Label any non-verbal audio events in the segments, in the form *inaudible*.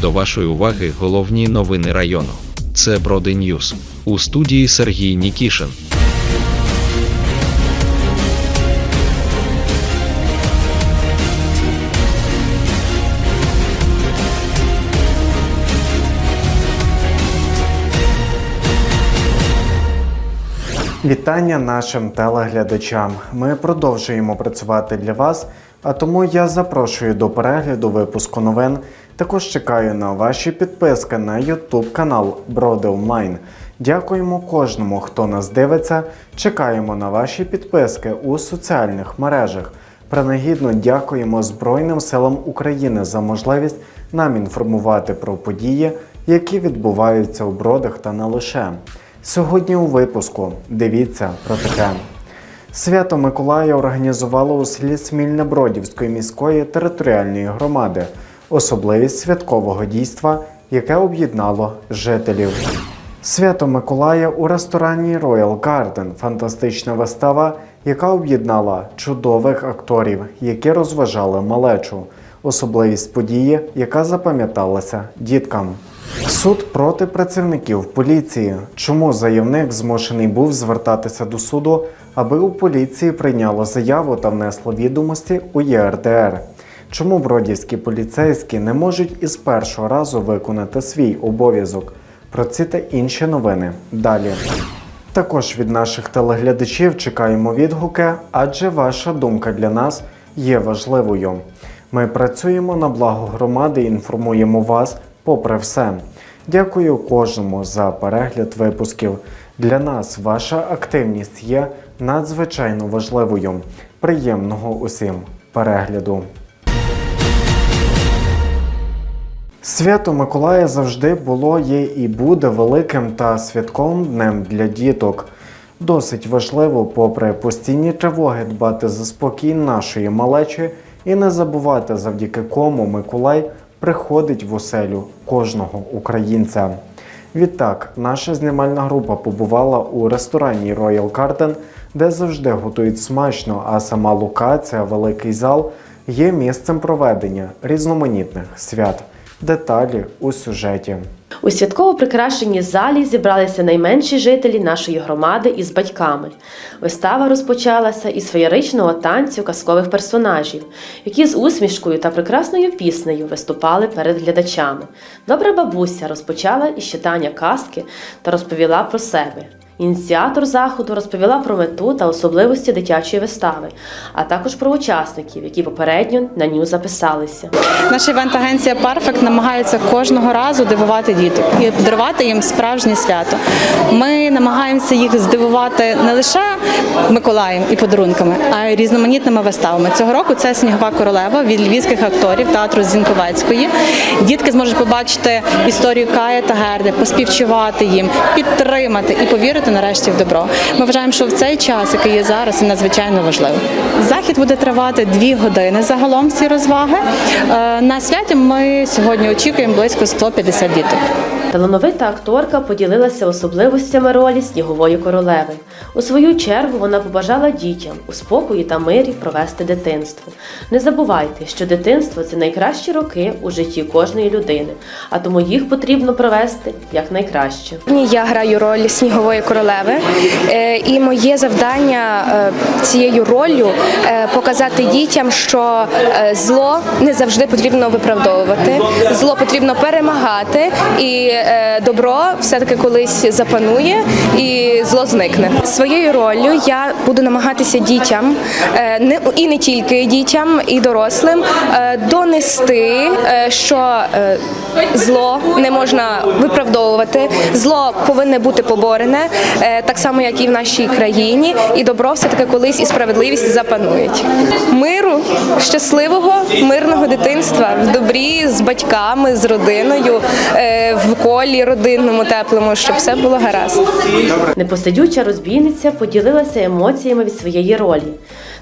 До вашої уваги головні новини району. Це Броди Ньюс. У студії Сергій Нікішин. Вітання нашим телеглядачам. Ми продовжуємо працювати для вас, а тому я запрошую до перегляду випуску новин. Також чекаю на ваші підписки на YouTube канал Броди Онлайн. Дякуємо кожному, хто нас дивиться. Чекаємо на ваші підписки у соціальних мережах. Принагідно дякуємо Збройним силам України за можливість нам інформувати про події, які відбуваються у бродах та не лише. Сьогодні у випуску дивіться про таке. Свято Миколая організувало у селі Смільне Бродівської міської територіальної громади, особливість святкового дійства, яке об'єднало жителів. Свято Миколая у ресторані Royal Garden – фантастична вистава, яка об'єднала чудових акторів, які розважали малечу. Особливість події, яка запам'яталася діткам. Суд проти працівників поліції. Чому заявник змушений був звертатися до суду, аби у поліції прийняло заяву та внесло відомості у ЄРДР? Чому бродівські поліцейські не можуть із першого разу виконати свій обов'язок? Про ці та інші новини далі. Також від наших телеглядачів чекаємо відгуки, адже ваша думка для нас є важливою. Ми працюємо на благо громади і інформуємо вас попри все. Дякую кожному за перегляд випусків. Для нас ваша активність є надзвичайно важливою. Приємного усім перегляду. Свято Миколая завжди було, є і буде великим та святковим днем для діток. Досить важливо, попри постійні тривоги, дбати за спокій нашої малечі і не забувати, завдяки кому Миколай приходить в оселю кожного українця. Відтак, наша знімальна група побувала у ресторані Royal Garden, де завжди готують смачно, а сама локація, великий зал, є місцем проведення різноманітних свят. Деталі у сюжеті. У святково прикрашеній залі зібралися найменші жителі нашої громади із батьками. Вистава розпочалася із феєричного танцю казкових персонажів, які з усмішкою та прекрасною піснею виступали перед глядачами. Добра бабуся розпочала із читання казки та розповіла про себе. Ініціатор заходу розповіла про мету та особливості дитячої вистави, а також про учасників, які попередньо на ню записалися. Наша івент-агенція Perfect намагається кожного разу дивувати діток і подарувати їм справжнє свято. Ми намагаємося їх здивувати не лише Миколаєм і подарунками, а й різноманітними виставами. Цього року це снігова королева від львівських акторів театру Зінковецької. Дітки зможуть побачити історію Кая та Герди, поспівчувати їм, підтримати і повірити нарешті в добро. Ми вважаємо, що в цей час, який є зараз, він надзвичайно важливий. Захід буде тривати дві години загалом всі розваги. Е, На святі ми сьогодні очікуємо близько 150 діток. Талановита акторка поділилася особливостями ролі снігової королеви. У свою чергу вона побажала дітям у спокої та мирі провести дитинство. Не забувайте, що дитинство це найкращі роки у житті кожної людини, а тому їх потрібно провести якнайкраще. Я граю роль снігової королеви, е, і моє завдання е, цією роллю е, показати дітям, що зло не завжди потрібно виправдовувати, зло потрібно перемагати, і добро все-таки колись запанує і зло зникне. Своєю роллю я буду намагатися дітям, е, і не тільки дітям, і дорослим е, донести, е, що е, зло не можна виправдовувати, зло повинне бути поборене, е, так само як і в нашій країні, і добро все таки колись і справедливість запанують. Миру, щасливого, мирного дитинства в добрі з батьками, з родиною, е, в колі родинному, теплому, щоб все було гаразд. Непосидюча розбійниця поділилася емоціями від своєї ролі.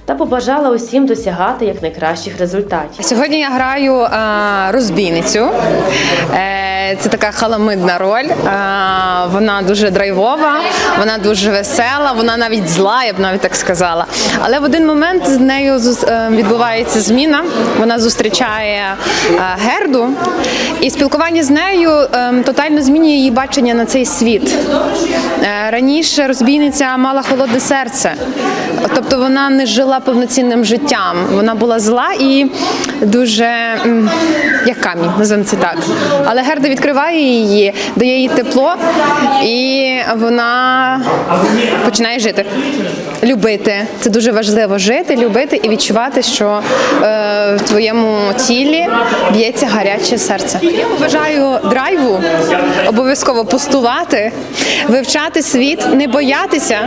Та побажала усім досягати якнайкращих результатів. Сьогодні я граю е, розбійницю. Е, це така халамидна роль. Е, вона дуже драйвова, вона дуже весела, вона навіть зла, я б навіть так сказала. Але в один момент з нею відбувається зміна. Вона зустрічає Герду, і спілкування з нею тотально змінює її бачення на цей світ. Раніше розбійниця мала холодне серце, тобто вона не жила повноцінним життям. Вона була зла і дуже як камінь, називаємо це так. Але Герда відкриває її, дає їй тепло, і вона починає жити. Любити. Це дуже важливо жити, любити і відчувати, що е, в твоєму тілі б'ється гаряче серце. Я побажаю драйву, обов'язково постувати, вивчати світ, не боятися,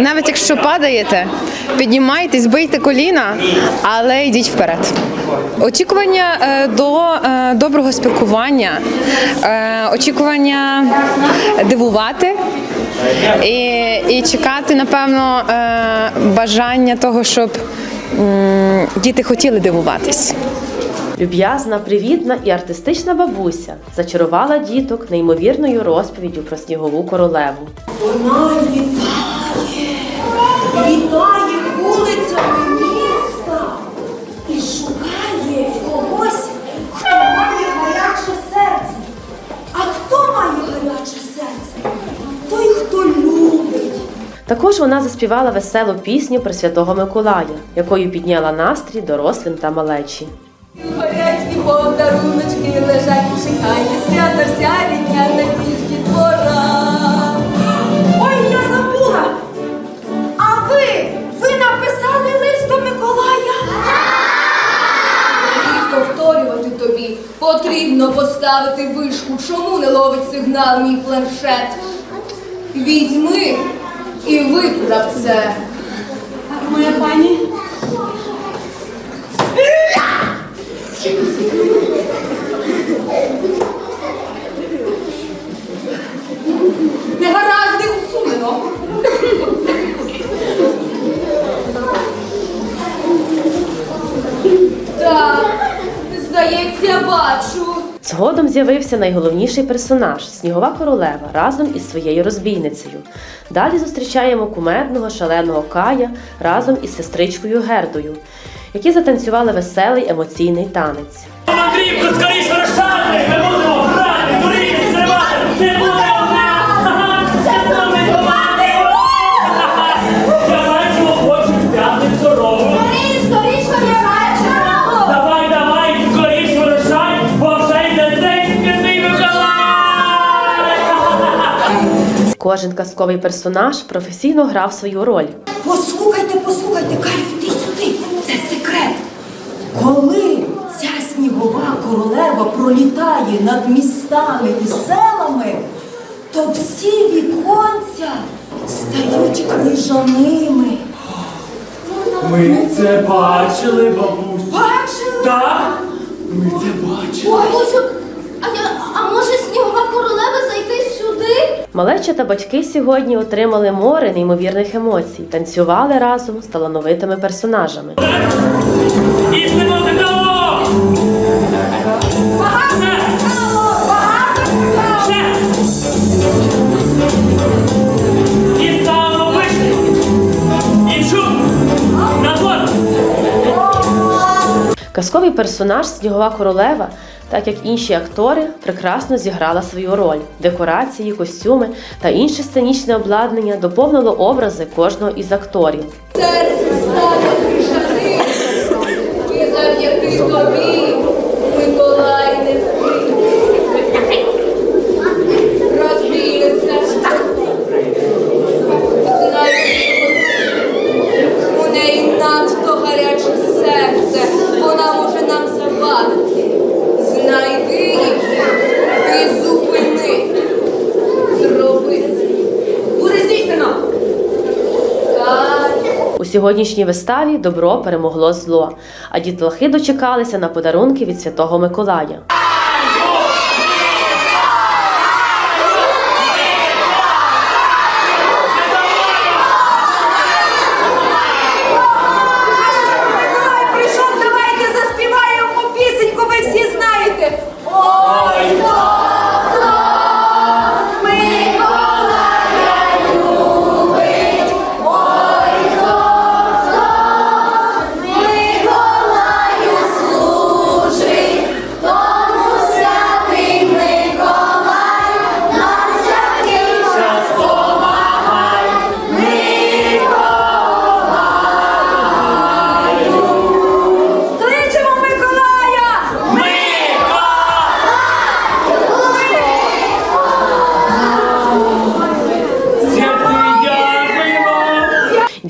навіть якщо падаєте, піднімайтесь, бийте коліна, але йдіть вперед. Очікування е, до е, доброго спілкування, е, очікування дивувати. І, і чекати, напевно, е, бажання того, щоб діти хотіли дивуватись. Люб'язна, привітна і артистична бабуся зачарувала діток неймовірною розповіддю про снігову королеву. Вона літає, літає Також вона заспівала веселу пісню про святого Миколая, якою підняла настрій дорослим та малечі. Горять і подаруночки лежать, чекає свята вся рідня на тільки двора. Ой, я забула! А ви, ви написали лист до Миколая? І повторювати тобі потрібно поставити вишку, чому не ловить сигнал мій планшет. Візьми виправ це. Моя пані. Негаразди усунено. Так, здається, бачу. Згодом з'явився найголовніший персонаж Снігова королева разом із своєю розбійницею. Далі зустрічаємо кумедного шаленого Кая разом із сестричкою Гердою, які затанцювали веселий емоційний танець. Андрійку, скоріше розшарити! Ми будемо грати, дурити, зривати! Кожен казковий персонаж професійно грав свою роль. Послухайте, послухайте, Кай, іди сюди. Це секрет. Коли ця снігова королева пролітає над містами і селами, то всі віконця стають крижаними. Ми це бачили, бабусь. Бачили? Так? Ми це бачили. Бабусю, а я а може снігова королева зайти сюди? Малеча та батьки сьогодні отримали море неймовірних емоцій, танцювали разом з талановитими персонажами. Істинно Казковий персонаж Снігова королева, так як інші актори, прекрасно зіграла свою роль. Декорації, костюми та інше сценічне обладнання доповнило образи кожного із акторів. Серце стало. І завдяки тобі, Миколай не Розбіється. У неї надто гаряче серце. Вона може нам завадити. Знайди зупини. Зроби. Буде. У сьогоднішній виставі добро перемогло зло, а дітлахи дочекалися на подарунки від Святого Миколая.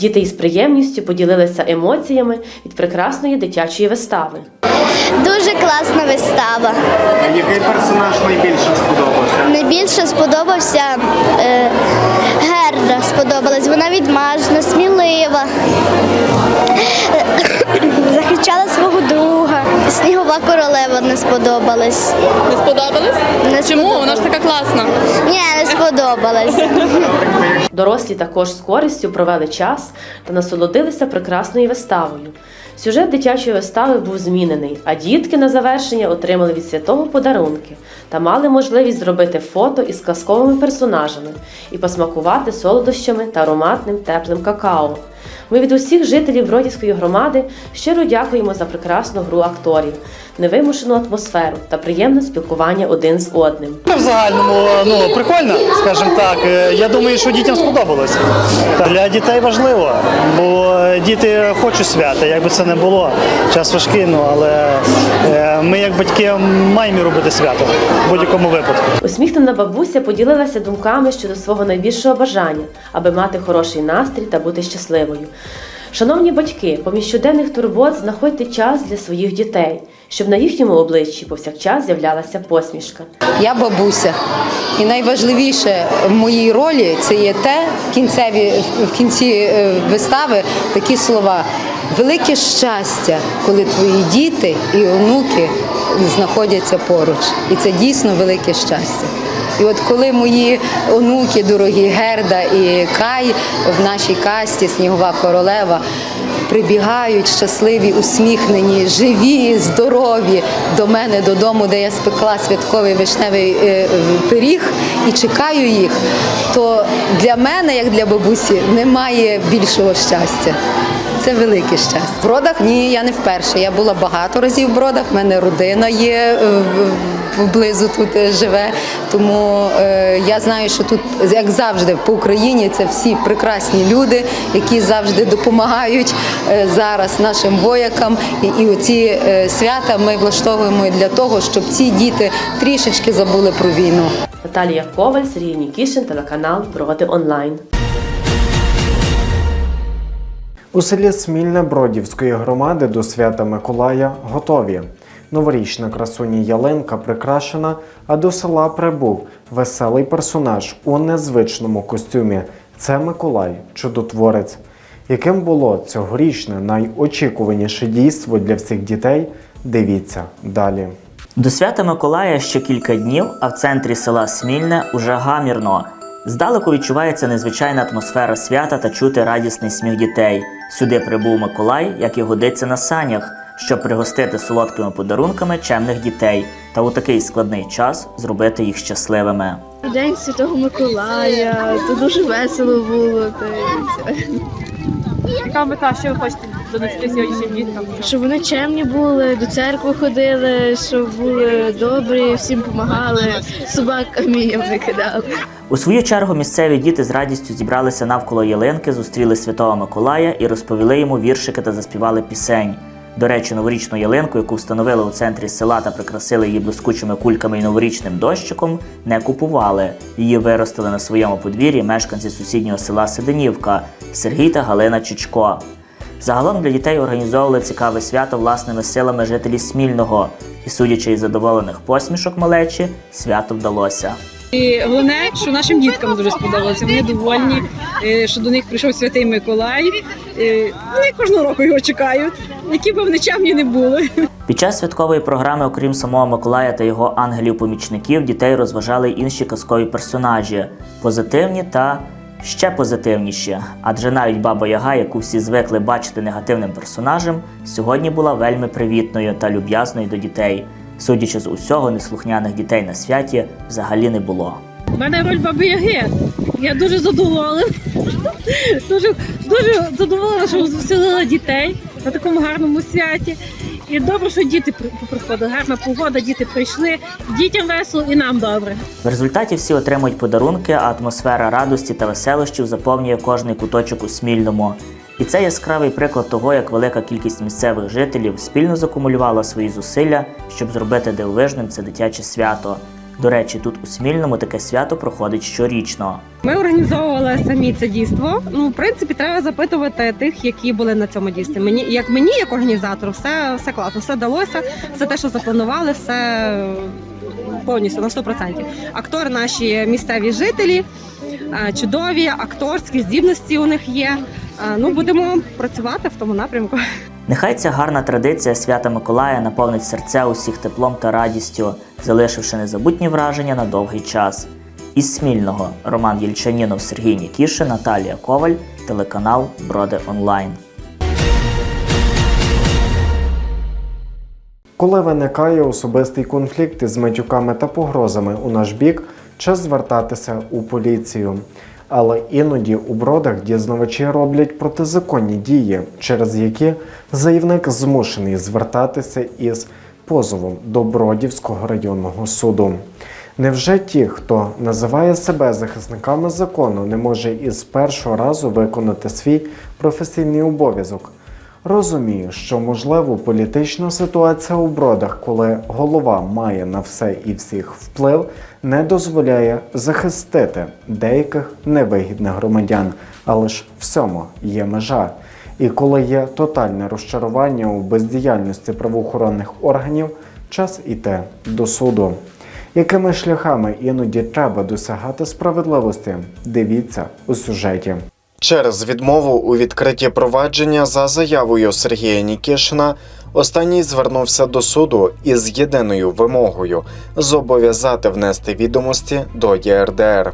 Діти із приємністю поділилися емоціями від прекрасної дитячої вистави. Дуже класна вистава. Який персонаж найбільше сподобався? Найбільше сподобався е, Герда. Сподобалась. Вона відмажна, смілива. *coughs* Захищала свого друга. Снігова королева не сподобалась. Не сподобалось? Не Чому? сподобалась. Вона ж така класна. Ні, не сподобалась. Дорослі також з користю провели час та насолодилися прекрасною виставою. Сюжет дитячої вистави був змінений, а дітки на завершення отримали від святого подарунки та мали можливість зробити фото із казковими персонажами і посмакувати солодощами та ароматним теплим какао. Ми від усіх жителів Бродівської громади щиро дякуємо за прекрасну гру акторів, невимушену атмосферу та приємне спілкування один з одним. В загальному ну прикольно, скажімо так. Е, Я думаю, що дітям сподобалось. Та Для дітей важливо, бо діти хочуть свята, як би це не було. Час важкий, ну але е, ми, як батьки, маємо робити свято в будь-якому випадку. Усміхнена бабуся поділилася думками щодо свого найбільшого бажання, аби мати хороший настрій та бути щасливою. Шановні батьки, поміж щоденних турбот знаходьте час для своїх дітей, щоб на їхньому обличчі повсякчас з'являлася посмішка. Я бабуся. І найважливіше в моїй ролі це є те в кінцеві в кінці е, вистави такі слова. Велике щастя, коли твої діти і онуки знаходяться поруч. І це дійсно велике щастя. І от коли мої онуки, дорогі Герда і Кай в нашій касті Снігова королева прибігають щасливі, усміхнені, живі, здорові до мене додому, де я спекла святковий вишневий е, пиріг і чекаю їх, то для мене, як для бабусі, немає більшого щастя. Це велике щастя. В бродах ні, я не вперше. Я була багато разів в бродах. в мене родина є е, поблизу тут е, живе. Тому е, я знаю, що тут, як завжди, по Україні це всі прекрасні люди, які завжди допомагають зараз нашим воякам. І, і оці свята ми влаштовуємо для того, щоб ці діти трішечки забули про війну. Наталія Коваль, Сергій Нікішин, телеканал Броди Онлайн. У селі Смільне Бродівської громади до свята Миколая готові. Новорічна красуні ялинка прикрашена, а до села прибув веселий персонаж у незвичному костюмі. Це Миколай, чудотворець. Яким було цьогорічне найочікуваніше дійство для всіх дітей? Дивіться далі. До свята Миколая ще кілька днів, а в центрі села Смільне уже гамірно. Здалеку відчувається незвичайна атмосфера свята та чути радісний сміх дітей. Сюди прибув Миколай, як і годиться на санях, щоб пригостити солодкими подарунками чемних дітей та у такий складний час зробити їх щасливими. День Святого Миколая, то дуже весело було. Яка мета, що ви хочете донести сьогоднішнім діткам? Щоб вони чемні були, до церкви ходили, щоб були добрі, всім допомагали, собак камінням не кидали. У свою чергу місцеві діти з радістю зібралися навколо ялинки, зустріли святого Миколая і розповіли йому віршики та заспівали пісень. До речі, новорічну ялинку, яку встановили у центрі села та прикрасили її блискучими кульками і новорічним дощиком, не купували. Її виростили на своєму подвір'ї мешканці сусіднього села Седенівка Сергій та Галина Чичко. Загалом для дітей організовували цікаве свято власними силами жителі Смільного, і судячи із задоволених посмішок малечі, свято вдалося. І головне, що нашим діткам дуже сподобалося. Вони довольні, е, що до них прийшов святий Миколай. Е, Вони кожного року його чекають, які б вони чемні не були. Під час святкової програми, окрім самого Миколая та його ангелів-помічників, дітей розважали інші казкові персонажі позитивні та ще позитивніші. Адже навіть баба Яга, яку всі звикли бачити негативним персонажем, сьогодні була вельми привітною та люб'язною до дітей. Судячи з усього, неслухняних дітей на святі взагалі не було. У мене роль баби Яги. Я дуже задоволена. Дуже, дуже задоволена, що звеселила дітей на такому гарному святі. І добре, що діти приходили. Гарна погода, діти прийшли. Дітям весело і нам добре. В результаті всі отримують подарунки, а атмосфера радості та веселощів заповнює кожний куточок у Смільному. І це яскравий приклад того, як велика кількість місцевих жителів спільно закумулювала свої зусилля, щоб зробити дивовижним це дитяче свято. До речі, тут у Смільному таке свято проходить щорічно. Ми організовували самі це дійство. Ну, в принципі, треба запитувати тих, які були на цьому дійстві. Мені як мені, як організатору, все, все класно, все вдалося, все те, що запланували, все е, повністю на 100%. Актори наші місцеві жителі, е, чудові, акторські здібності у них є. Ну, будемо працювати в тому напрямку. Нехай ця гарна традиція свята Миколая наповнить серця усіх теплом та радістю, залишивши незабутні враження на довгий час. Із Смільного Роман Єльчанінов, Сергій Нікішин, Наталія Коваль, телеканал Броди Онлайн. Коли виникає особистий конфлікт із матюками та погрозами у наш бік, час звертатися у поліцію. Але іноді у бродах дізнавачі роблять протизаконні дії, через які заявник змушений звертатися із позовом до Бродівського районного суду. Невже ті, хто називає себе захисниками закону, не може із першого разу виконати свій професійний обов'язок? Розумію, що можливо політична ситуація у бродах, коли голова має на все і всіх вплив, не дозволяє захистити деяких невигідних громадян, але ж всьому є межа. І коли є тотальне розчарування у бездіяльності правоохоронних органів, час іти до суду. Якими шляхами іноді треба досягати справедливості? Дивіться у сюжеті. Через відмову у відкритті провадження за заявою Сергія Нікішина останній звернувся до суду із єдиною вимогою зобов'язати внести відомості до ЄРДР.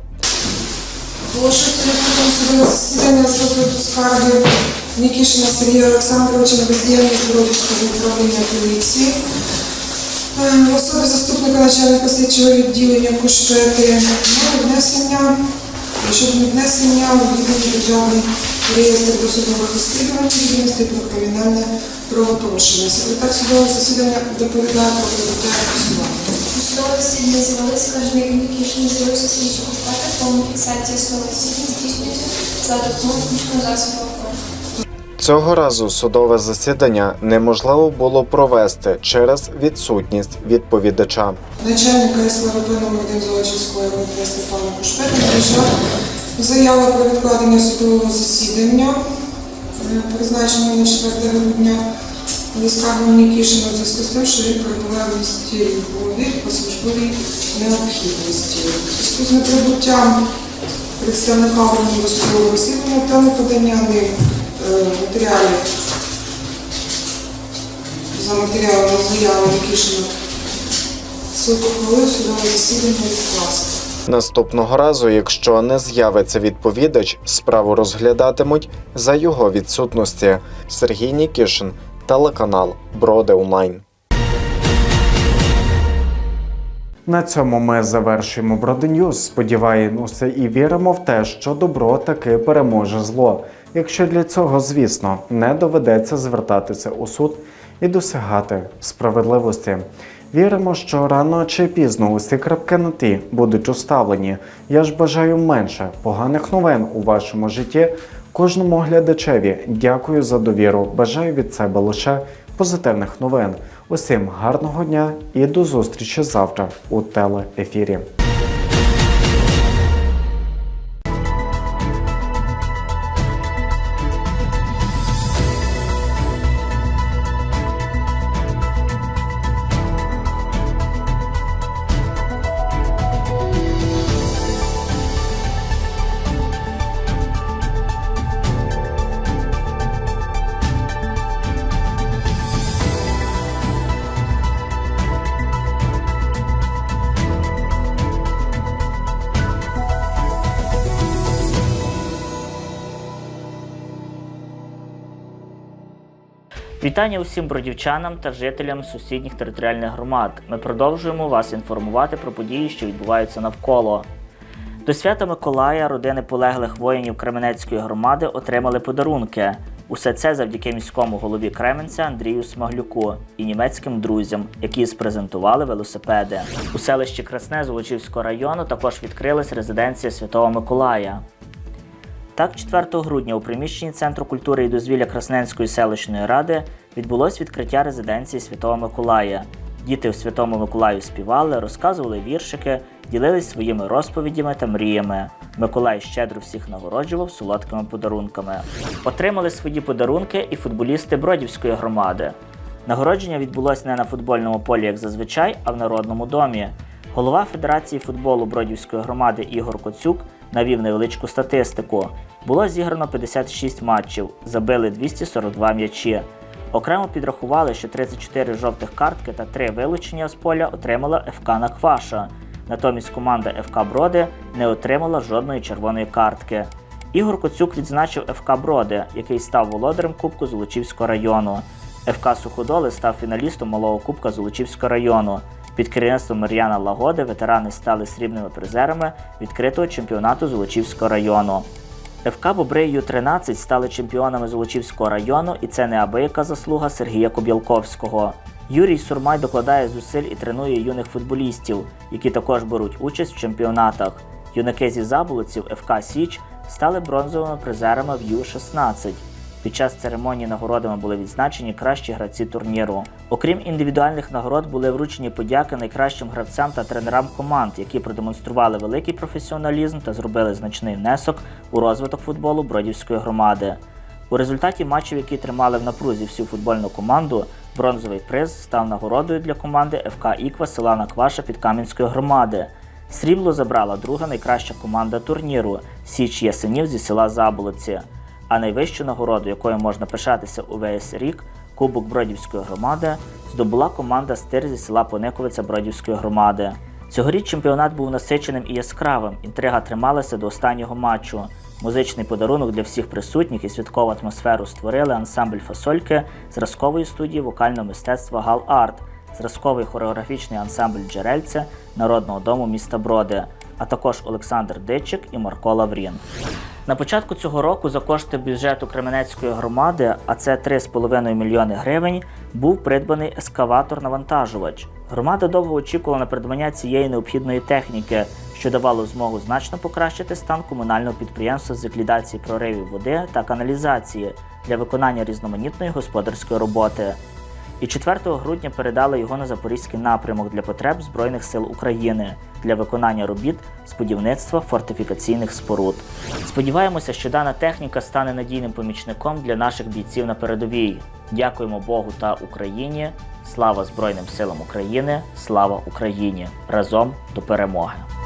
Нікішина Сергія Олександровича на бездіяльність Бродівського управління поліції. Е, В особі заступника начальника слідчого відділення Кушпети на внесення щодо внесення у відповідний державний реєстр досудових розслідувань відомостей про кримінальне правопорушення. Секретар судового засідання доповідає про прибуття посування. Судове засідання з'явилися, скажімо, як Нікішин з'явився слідчого шукати, повну фіксацію судового засідання здійснюється за допомогою засобу. Цього разу судове засідання неможливо було провести через відсутність відповідача. Начальника 1 Золочівської РВП Степана Кушпета прийшла заява про відкладення судового засідання, е, призначеного на 4 грудня скаргом Нікішина у зв'язку з тим, що він перебуває в по службовій необхідності. Зв'язку з неприбуттям представника органу досудового розслідування та неподання ним матеріалів за матеріалами заяви Нікішина Суд ухвалив судове засідання відкласти. Наступного разу, якщо не з'явиться відповідач, справу розглядатимуть за його відсутності. Сергій Нікішин, телеканал Броди Онлайн. На цьому ми завершуємо Броденюз. Сподіваємося і віримо в те, що добро таки переможе зло. Якщо для цього, звісно, не доведеться звертатися у суд і досягати справедливості. Віримо, що рано чи пізно усі крапки на ті будуть уставлені. Я ж бажаю менше поганих новин у вашому житті. Кожному глядачеві дякую за довіру. Бажаю від себе лише позитивних новин. Усім гарного дня і до зустрічі завтра у телеефірі. Вітання усім бродівчанам та жителям сусідніх територіальних громад. Ми продовжуємо вас інформувати про події, що відбуваються навколо. До свята Миколая родини полеглих воїнів Кременецької громади отримали подарунки. Усе це завдяки міському голові Кременця Андрію Смаглюку і німецьким друзям, які спрезентували велосипеди. У селищі Красне Золочівського району також відкрилась резиденція Святого Миколая. Так, 4 грудня у приміщенні Центру культури і дозвілля Красненської селищної ради відбулось відкриття резиденції Святого Миколая. Діти у Святому Миколаю співали, розказували віршики, ділились своїми розповідями та мріями. Миколай щедро всіх нагороджував солодкими подарунками. Отримали свої подарунки і футболісти Бродівської громади. Нагородження відбулося не на футбольному полі, як зазвичай, а в Народному домі. Голова Федерації футболу Бродівської громади Ігор Коцюк навів невеличку статистику. Було зіграно 56 матчів, забили 242 м'ячі. Окремо підрахували, що 34 жовтих картки та 3 вилучення з поля отримала ФК Накваша. Натомість команда ФК Броди не отримала жодної червоної картки. Ігор Коцюк відзначив ФК Броди, який став володарем Кубку Золочівського району. ФК Суходоли став фіналістом малого Кубка Золочівського району. Під керівництвом Мар'яна Лагоди ветерани стали срібними призерами відкритого чемпіонату Золочівського району. ФК Бобри Ю-13 стали чемпіонами Золочівського району, і це неабияка заслуга Сергія Коб'ялковського. Юрій Сурмай докладає зусиль і тренує юних футболістів, які також беруть участь в чемпіонатах. Юнаки зі заболоців ФК Січ стали бронзовими призерами в Ю-16. Під час церемонії нагородами були відзначені кращі гравці турніру. Окрім індивідуальних нагород, були вручені подяки найкращим гравцям та тренерам команд, які продемонстрували великий професіоналізм та зробили значний внесок у розвиток футболу Бродівської громади. У результаті матчів, які тримали в напрузі всю футбольну команду, бронзовий приз став нагородою для команди ФК Іква села Накваша Підкам'янської громади. Срібло забрала друга найкраща команда турніру Січ Ясенів зі села Заболоці. А найвищу нагороду, якою можна пишатися увесь рік, Кубок Бродівської громади, здобула команда Стир зі села Пониковиця Бродівської громади. Цьогоріч чемпіонат був насиченим і яскравим. Інтрига трималася до останнього матчу. Музичний подарунок для всіх присутніх і святкову атмосферу створили ансамбль фасольки зразкової студії вокального мистецтва Гал Арт, зразковий хореографічний ансамбль Джерельце Народного дому міста Броди, а також Олександр Дичик і Марко Лаврін. На початку цього року за кошти бюджету Кременецької громади, а це 3,5 мільйони гривень, був придбаний ескаватор-навантажувач. Громада довго очікувала на придбання цієї необхідної техніки, що давало змогу значно покращити стан комунального підприємства з ліквідації проривів води та каналізації для виконання різноманітної господарської роботи. І 4 грудня передали його на запорізький напрямок для потреб Збройних сил України для виконання робіт з будівництва фортифікаційних споруд. Сподіваємося, що дана техніка стане надійним помічником для наших бійців на передовій. Дякуємо Богу та Україні. Слава Збройним силам України! Слава Україні! Разом до перемоги!